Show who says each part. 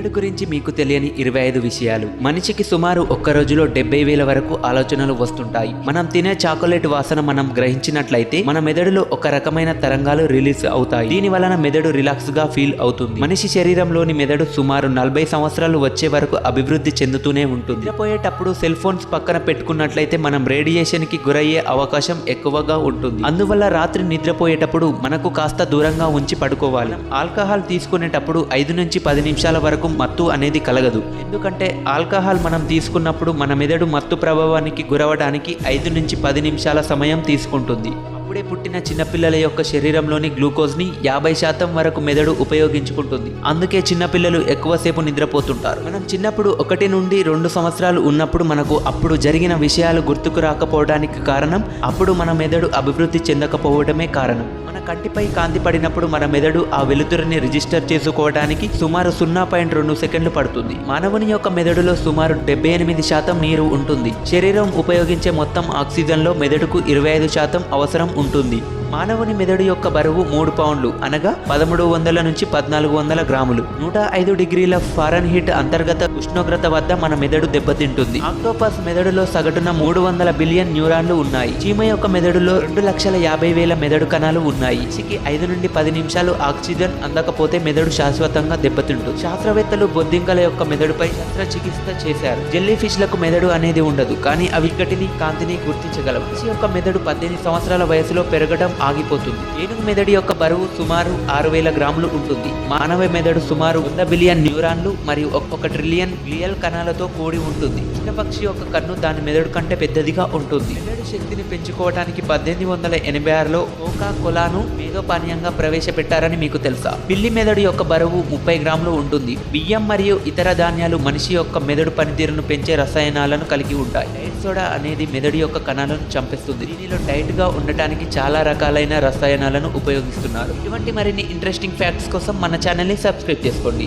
Speaker 1: మెదడు గురించి మీకు తెలియని ఇరవై ఐదు విషయాలు. మనిషికి సుమారు ఒక్క రోజులో డెబ్బై వేల వరకు ఆలోచనలు వస్తుంటాయి. మనం తినే చాక్లెట్ వాసన మనం గ్రహించినట్లయితే మన మెదడులో ఒక రకమైన తరంగాలు రిలీజ్ అవుతాయి. దీని వలన మెదడు రిలాక్స్గా ఫీల్ అవుతుంది. మనిషి శరీరంలోని మెదడు సుమారు నలభై సంవత్సరాలు వచ్చే వరకు అభివృద్ధి చెందుతూనే ఉంటుంది. నిద్రపోయేటప్పుడు సెల్ ఫోన్స్ పక్కన పెట్టుకున్నట్లయితే మనం రేడియేషన్కి గురయ్యే అవకాశం ఎక్కువగా ఉంటుంది. అందువల్ల రాత్రి నిద్రపోయేటప్పుడు మనకు కాస్త దూరంగా ఉంచి పడుకోవాలి. ఆల్కహాల్ తీసుకునేటప్పుడు ఐదు నుంచి పది నిమిషాల వరకు మత్తు అనేది కలగదు. ఎందుకంటే ఆల్కహాల్ మనం తీసుకున్నప్పుడు మన మెదడు మత్తు ప్రభావానికి గురవడానికి ఐదు నుంచి పది నిమిషాల సమయం తీసుకుంటుంది. అప్పుడే పుట్టిన చిన్నపిల్లల యొక్క శరీరంలోని గ్లూకోజ్ని యాభై శాతం వరకు మెదడు ఉపయోగించుకుంటుంది. అందుకే చిన్నపిల్లలు ఎక్కువసేపు నిద్రపోతుంటారు. మనం చిన్నప్పుడు ఒకటి నుండి రెండు సంవత్సరాలు ఉన్నప్పుడు మనకు అప్పుడు జరిగిన విషయాలు గుర్తుకు రాకపోవడానికి కారణం అప్పుడు మన మెదడు అభివృద్ధి చెందకపోవడమే కారణం. మన కంటిపై కాంతి పడినప్పుడు మన మెదడు ఆ వెలుతురుని రిజిస్టర్ చేసుకోవడానికి సుమారు సున్నా పాయింట్ రెండు సెకండ్లు పడుతుంది. మానవుని యొక్క మెదడులో సుమారు డెబ్బై ఎనిమిది శాతం నీరు ఉంటుంది. శరీరం ఉపయోగించే మొత్తం ఆక్సిజన్లో మెదడుకు ఇరవై ఐదు శాతం అవసరం ఉంటుంది. మానవుని మెదడు యొక్క బరువు మూడు పౌండ్లు అనగా పదమూడు వందల నుంచి పద్నాలుగు వందల గ్రాములు. నూట ఐదు డిగ్రీల ఫారెన్ హీట్ అంతర్గత ఉష్ణోగ్రత వద్ద మన మెదడు దెబ్బతింటుంది. ఆక్టోపస్ మెదడులో సగటున మూడు వందల బిలియన్ న్యూరాన్లు ఉన్నాయి. చీమ యొక్క మెదడులో రెండు లక్షల యాభై వేల మెదడు కణాలు ఉన్నాయి. మనిషికి ఐదు నుండి పది నిమిషాలు ఆక్సిజన్ అందకపోతే మెదడు శాశ్వతంగా దెబ్బతింటుంది. శాస్త్రవేత్తలు బొద్దింకల యొక్క మెదడుపై శస్త్రచికిత్స చేశారు. జెల్లీ ఫిష్లకు మెదడు అనేది ఉండదు కానీ అవి గటిని కాంతిని గుర్తించగలవు. మనిషి యొక్క మెదడు పద్దెనిమిది సంవత్సరాల వయసులో పెరగడం ఆగిపోతుంది. ఏనుగు మెదడు యొక్క బరువు సుమారు ఆరు వేల గ్రాములు ఉంటుంది. మానవ మెదడు సుమారు వంద బిలియన్ న్యూరాన్లు మరియు ఒక్కొక్క ట్రిలియన్ గ్లియల్ కణాలతో కూడి ఉంటుంది. చిన్న పక్షి యొక్క కన్ను దాని మెదడు కంటే పెద్దదిగా ఉంటుంది. మెదడు శక్తిని పెంచుకోవడానికి పద్దెనిమిది వందల ఎనభై ఆరులో కోకా కొలాను మేధోపానీయంగా ప్రవేశపెట్టారని మీకు తెలుసా? పిల్లి మెదడు యొక్క బరువు ముప్పై గ్రాములు ఉంటుంది. బియ్యం మరియు ఇతర ధాన్యాలు మనిషి యొక్క మెదడు పనితీరును పెంచే రసాయనాలను కలిగి ఉంటాయి. డైట్ సోడా అనేది మెదడు యొక్క కణాలను చంపేస్తుంది. దీనిలో డైట్గా ఉండటానికి చాలా రకాల రకాలైన రసాయనాలను ఉపయోగిస్తున్నారు. ఇటువంటి మరిన్ని ఇంట్రెస్టింగ్ ఫ్యాక్ట్స్ కోసం మన ఛానల్ని సబ్స్క్రైబ్ చేసుకోండి.